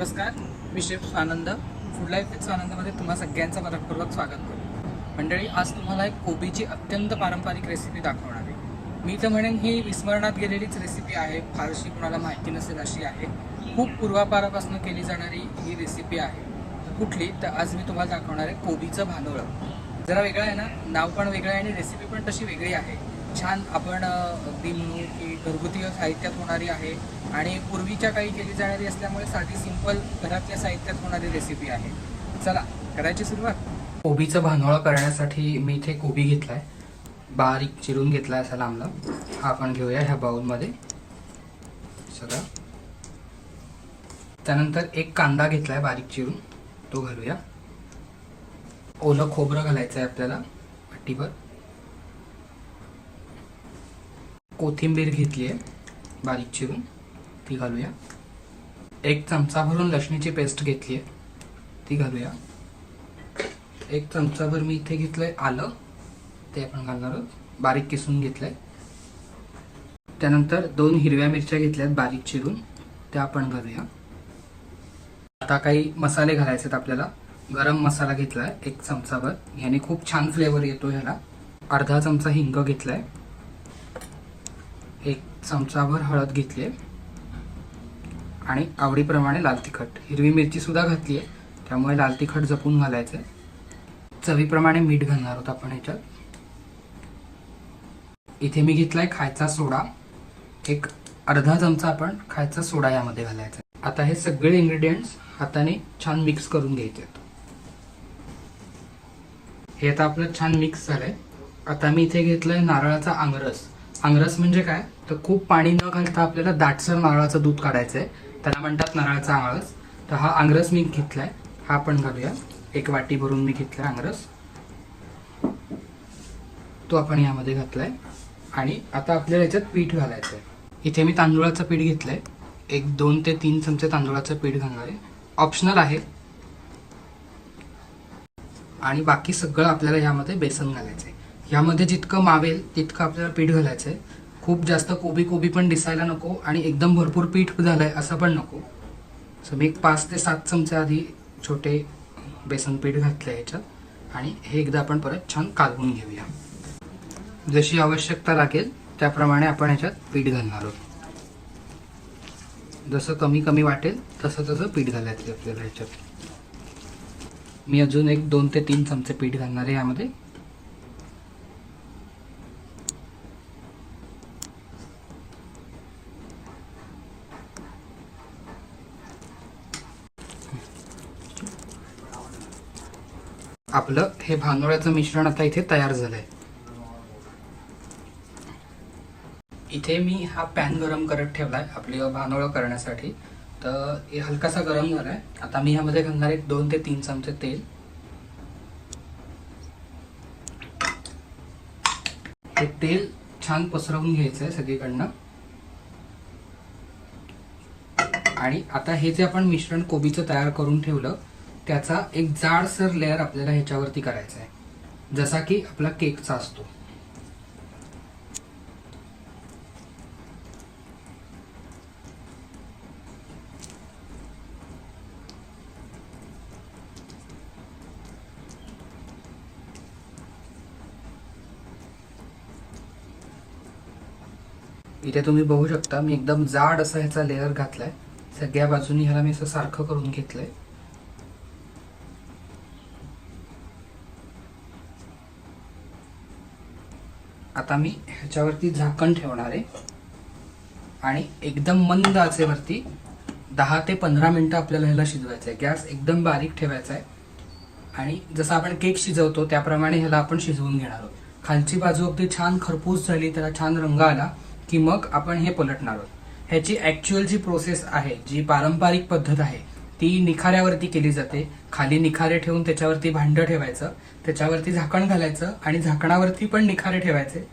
नमस्कार मी chef Swanand. Food life with स्वानंदमध्ये तुम्हा सगळ्यांचं मनपूर्वक स्वागत करतो मंडळी आज तुम्हाला एक कोबीची अत्यंत पारंपरिक रेसिपी दाखवणार आहे. मी तर म्हणेन ही विस्मरणात गेलेलीच रेसिपी आहे. फारशी कुणाला माहिती नसेल अशी आहे. खूप पूर्वापारापासून केली जाणारी ही रेसिपी आहे. कुठली? तर आज मी तुम्हाला दाखवणार आहे कोबीचं भांडवळं जरा वेगळं आहे ना? नाव पण वेगळं आहे आणि रेसिपी पण तशी वेगळी आहे. छान आपण अगदी म्हणू की घरगुती साहित्यात होणारी आहे. आणि पूर्वीच्या काही केली जाणारी असल्यामुळे साधी सिंपल घरातल्या साहित्यात होणारी रेसिपी आहे. चला करायची सुरुवात. कोबीचं भांडवळ करण्यासाठी मी इथे कोबी घेतलाय. बारीक चिरून घेतलाय असा लांबला. हा आपण घेऊया ह्या बाऊलमध्ये सगळा त्यानंतर एक कांदा घेतलाय बारीक चिरून. तो घालूया. ओलं खोबरं घालायचं आहे आपल्याला वाटीभर कोथिंबीर घेतली आहे. बारीक चिरून. ती घालूया. एक चमचा भरून लसणीची पेस्ट घेतली आहे. ती घालूया. एक चमचाभर मी इथे घेतलंय आलं. ते आपण घालणार आहोत. बारीक किसून घेतलंय. त्यानंतर दोन हिरव्या मिरच्या घेतल्यात बारीक चिरून. त्या आपण घालूया. आता काही मसाले घालायचे आहेत आपल्याला. गरम मसाला घेतलाय. एक चमचाभर ह्याने खूप छान फ्लेवर येतो ह्याला. अर्धा चमचा हिंग घेतलाय. एक चमचाभर हळद घेतली आहे आणि आवडीप्रमाणे लाल तिखट. हिरवी मिरची सुद्धा घातली आहे त्यामुळे लाल तिखट जपून घालायचं आहे चवीप्रमाणे मीठ घालणार आहोत आपण ह्याच्यात इथे मी घेतलाय खायचा सोडा. एक अर्धा चमचा आपण खायचा सोडा यामध्ये घालायचा. आता हे सगळे इन्ग्रेडियंट्स हाताने छान मिक्स करून घ्यायचे हे आता आपलं छान मिक्स झालंय. आता मी इथे घेतलंय नारळाचा आंगरस आंगरस म्हणजे काय? तर खूप पाणी न घालता आपल्याला दाटसर नारळाचं दूध काढायचं आहे त्याला म्हणतात नारळाचा आंगरस तर हा आंगरस मी घेतलाय. हा आपण घालूया. एक वाटी भरून मी घेतलाय आंगरस तो आपण यामध्ये घातलाय. आणि आता आपल्याला याच्यात पीठ घालायचं आहे इथे मी तांदूळाचं पीठ घेतलंय. एक दोन ते तीन चमचे तांदूळाचं पीठ घालणार आहे. ऑप्शनल आहे. आणि बाकी सगळं आपल्याला यामध्ये बेसन घालायचं आहे यामध्ये जितकं मावेल तितकं आपल्याला पीठ घालायचं आहे खूप जास्त कोबी कोबी पण दिसायला नको आणि एकदम भरपूर पीठ झालंय असं पण नको. सो मी एक पाच ते सात चमचे आधी छोटे बेसन पीठ घातलं ह्याच्यात आणि हे एकदा आपण परत छान कालवून घेऊया. जशी आवश्यकता लागेल त्याप्रमाणे आपण ह्याच्यात पीठ घालणार आहोत. जसं कमी कमी वाटेल तसं तसं पीठ घालायचं आपल्याला ह्याच्यात. मी अजून एक दोन ते तीन चमचे पीठ घालणार आहे यामध्ये. आपलं हे भांदोळ्याचं मिश्रण आता इथे तयार झालंय. इथे मी हा पॅन गरम करत ठेवलाय आपली भांदोळं करण्यासाठी. तर हे हलकासा गरम झालाय. आता मी ह्यामध्ये घालणार एक दोन ते तीन चमचे तेल. हे तेल छान पसरवून घ्यायचंय सगळीकडनं. आणि आता हे जे आपण मिश्रण कोबीचं तयार करून ठेवलं त्याचा एक जाडसर लेअर आपल्याला ह्याच्यावरती करायचा आहे जसा की आपला केकचा असतो. इथे तुम्ही बघू शकता मी एकदम जाड असा ह्याचा लेअर घातलाय. सगळ्या बाजूनी ह्याला मी असं सारखं करून घेतलंय. आता मी ह्याच्यावरती झाकण ठेवणार आहे. आणि एकदम मंद आचेवरती दहा ते पंधरा मिनटं आपल्याला ह्याला शिजवायचं आहे गॅस एकदम बारीक ठेवायचा आहे आणि जसं आपण केक शिजवतो त्याप्रमाणे ह्याला आपण शिजवून घेणार आहोत. खालची बाजू अगदी छान खरपूस झाली त्याला छान रंग आला की मग आपण हे पलटणार आहोत. ह्याची ऍक्च्युअल जी प्रोसेस आहे जी पारंपरिक पद्धत आहे ती निखाऱ्यावरती केली जाते. खाली निखारे ठेवून त्याच्यावरती भांडं ठेवायचं त्याच्यावरती झाकण घालायचं आणि झाकणावरती पण निखारे ठेवायचे.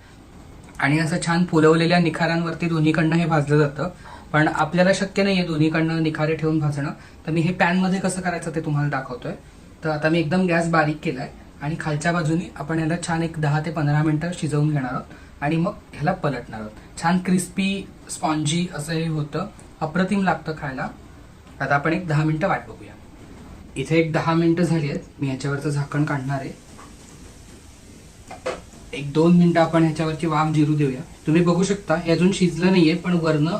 आणि असं छान फुलवलेल्या निखारांवरती दोन्हीकडनं हे भाजलं जातं. पण आपल्याला शक्य नाहीये दोन्हीकडनं निखारे ठेवून भाजणं. तर मी हे पॅनमध्ये कसं करायचं ते तुम्हाला दाखवतोय. तर आता मी एकदम गॅस बारीक केलाय आणि खालच्या बाजूनी आपण ह्याला छान एक दहा ते पंधरा मिनिटं शिजवून घेणार आहोत. आणि मग ह्याला पलटणार आहोत. छान क्रिस्पी स्पॉन्जी असं हे होतं. अप्रतिम लागतं खायला. आता आपण एक दहा मिनटं वाट बघूया. इथे एक दहा मिनटं झाली आहेत. मी ह्याच्यावरचं झाकण काढणार आहे. एक दोन मिनिटं आपण ह्याच्यावरची वाफ जिरू देऊया. तुम्ही बघू शकता हे अजून शिजलं नाहीये पण वरनं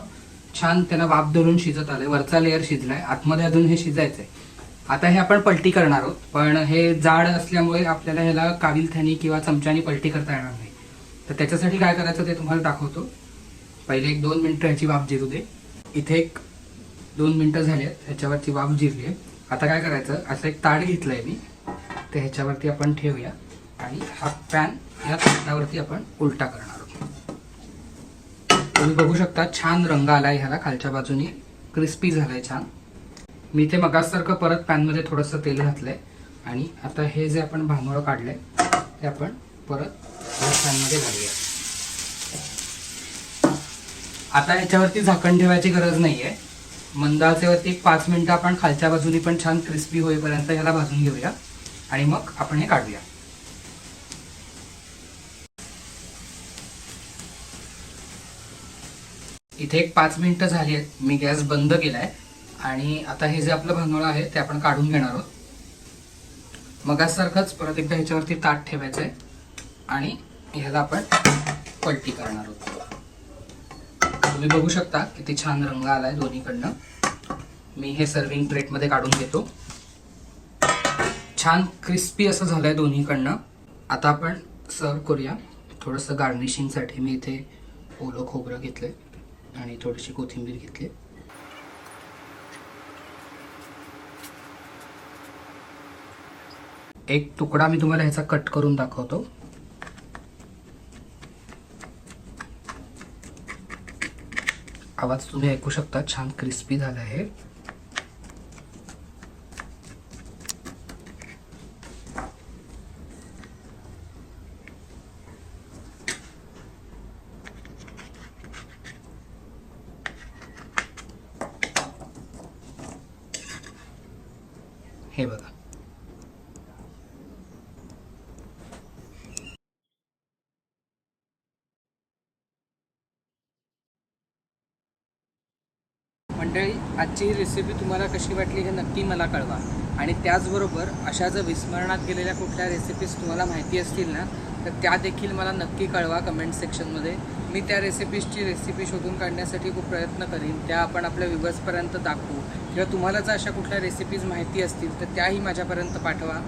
छान त्याला वाफ धरून शिजत आलंय. वरचा लेअर शिजलाय. आतमध्ये अजून हे शिजायचंय. आता हे आपण पलटी करणार आहोत पण हे जाड असल्यामुळे आपल्याला ह्याला काविलथ्यानी किंवा चमच्यानी पलटी करता येणार नाही. तर त्याच्यासाठी काय करायचं ते तुम्हाला दाखवतो. पहिले एक दोन मिनिटं ह्याची वाफ जिरू दे. इथे एक दोन मिनिटं झाली आहेत ह्याच्यावरची वाफ जिरली आहे. आता काय करायचं असं एक ताट घेतलंय मी. ते ह्याच्यावरती आपण ठेवूया. आणि हा पॅन या ताटावरती आपण उलटा करणार आहोत. तुम्ही बघू शकता छान रंग आलाय ह्याला खालच्या बाजूने. क्रिस्पी झालाय छान. मी ते मगासारखं परत पॅनमध्ये थोडंसं तेल घातलंय. आणि आता हे जे आपण भांगोळं काढलंय ते आपण परत पॅनमध्ये घालूया. आता याच्यावरती झाकण ठेवायची गरज नाहीये. मंद आचेवरती एक पाच मिनिटं आपण खालच्या बाजूनी पण छान क्रिस्पी होईपर्यंत ह्याला भाजून घेऊया. आणि मग आपण हे काढूया. इथे एक पाच मिनिटं झाली आहेत. मी गॅस बंद केलाय. आणि आता हे जे आपलं भांगोळ आहे ते आपण काढून घेणार आहोत. मगासारखंच परत एकदा ह्याच्यावरती ताट ठेवायचं आहे आणि ह्याला आपण पलटी करणार आहोत. तुम्ही बघू शकता किती छान रंग आलाय दोन्हीकडनं. मी हे सर्विंग प्लेटमध्ये काढून घेतो. छान क्रिस्पी असं झालंय दोन्हीकडनं. आता आपण सर्व करूया. थोडंसं गार्निशिंगसाठी मी इथे ओलं खोबरं घेतलंय. आणि थोडीशी कोथिंबीर घेतली. एक तुकडा मी तुम्हाला ह्याचा कट करून दाखवतो. आवाज तुम्ही ऐकू शकता छान क्रिस्पी झाला आहे हे बघा मंडळी आजची रेसिपी तुम्हाला कशी वाटली हे नक्की मला कळवा. आणि त्याचबरोबर अशा जर विस्मरणात गेलेल्या कुठल्या रेसिपीज तुम्हाला माहिती असतील ना तर त्या देखील मला नक्की कळवा कमेंट सेक्शनमध्ये मी त्या रेसिपीजची रेसिपी शोधून काढण्यासाठी खूप प्रयत्न करीन. त्या आपण आपल्या व्ह्युअर्सपर्यंत दाखवू. किंवा तुम्हाला जर अशा कुठल्या रेसिपीज माहिती असतील तर त्याही माझ्यापर्यंत पाठवा.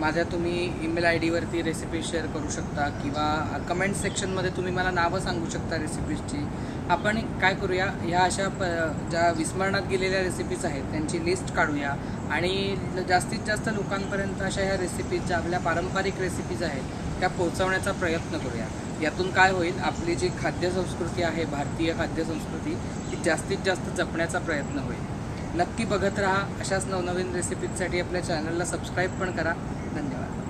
माझ्या तुम्ही ईमेल आय डीवरती रेसिपी शेअर करू शकता किंवा कमेंट सेक्शनमध्ये तुम्ही मला नावं सांगू शकता रेसिपीजची आपण काय करूया ह्या अशा प ज्या विस्मरणात गेलेल्या रेसिपीज आहेत त्यांची लिस्ट काढूया. आणि जास्तीत जास्त लोकांपर्यंत अशा ह्या रेसिपीज ज्या आपल्या पारंपरिक रेसिपीज आहेत त्या पोहोचवण्याचा प्रयत्न करूया. यातून काय होईल आपली जी खाद्यसंस्कृती आहे भारतीय खाद्यसंस्कृती ती जास्तीत जास्त जपण्याचा प्रयत्न होईल. नक्की बघत राहा अशाच नवनवीन रेसिपीजसाठी आपल्या चॅनलला सबस्क्राईब पण करा. धन्यवाद